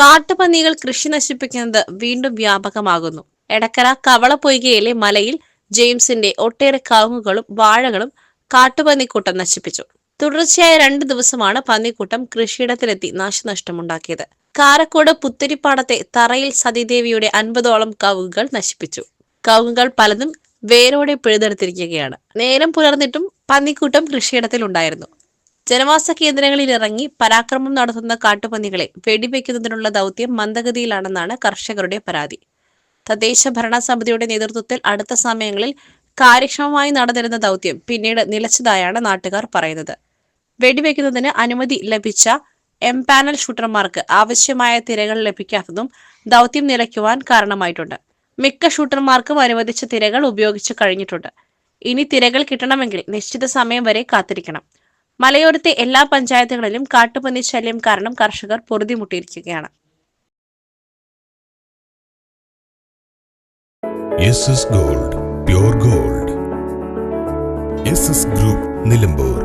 കാട്ടുപന്നികൾ കൃഷി നശിപ്പിക്കുന്നത് വീണ്ടും വ്യാപകമാകുന്നു. എടക്കര കവളപ്പൊയ്കയിലെ മലയിൽ ജെയിംസിന്റെ ഒട്ടേറെ കവുങ്ങുകളും വാഴകളും കാട്ടുപന്നിക്കൂട്ടം നശിപ്പിച്ചു. തുടർച്ചയായ രണ്ട് ദിവസമാണ് പന്നിക്കൂട്ടം കൃഷിയിടത്തിലെത്തി നാശനഷ്ടമുണ്ടാക്കിയത്. കാരക്കോട് പുത്തരിപ്പാടത്തെ തറയിൽ സതീദേവിയുടെ അൻപതോളം കവുങ്ങുകൾ നശിപ്പിച്ചു. കവുങ്ങുകൾ പലതും വേരോടെ പിഴുതെടുത്തിരിക്കുകയാണ്. നേരം പുലർന്നിട്ടും പന്നിക്കൂട്ടം കൃഷിയിടത്തിലുണ്ടായിരുന്നു. ജനവാസ കേന്ദ്രങ്ങളിൽ ഇറങ്ങി പരാക്രമം നടത്തുന്ന കാട്ടുപന്നികളെ വെടിവെക്കുന്നതിനുള്ള ദൗത്യം മന്ദഗതിയിലാണെന്നാണ് കർഷകരുടെ പരാതി. തദ്ദേശ ഭരണ സമിതിയുടെ നേതൃത്വത്തിൽ അടുത്ത സമയങ്ങളിൽ കാര്യക്ഷമമായി നടന്നിരുന്ന ദൗത്യം പിന്നീട് നിലച്ചതായാണ് നാട്ടുകാർ പറയുന്നത്. വെടിവെക്കുന്നതിന് അനുമതി ലഭിച്ച എം പാനൽ ഷൂട്ടർമാർക്ക് ആവശ്യമായ തിരകൾ ലഭിക്കാത്തതും ദൗത്യം നിലയ്ക്കുവാൻ കാരണമായിട്ടുണ്ട്. മിക്ക ഷൂട്ടർമാർക്കും അനുവദിച്ച തിരകൾ ഉപയോഗിച്ചു കഴിഞ്ഞിട്ടുണ്ട്. ഇനി തിരകൾ കിട്ടണമെങ്കിൽ നിശ്ചിത സമയം വരെ കാത്തിരിക്കണം. മലയോരത്തെ എല്ലാ പഞ്ചായത്തുകളിലും കാട്ടുപന്നി ശല്യം കാരണം കർഷകർ പൊറുതിമുട്ടിയിരിക്കുകയാണ്. Gold pure gold. Group Nilambur.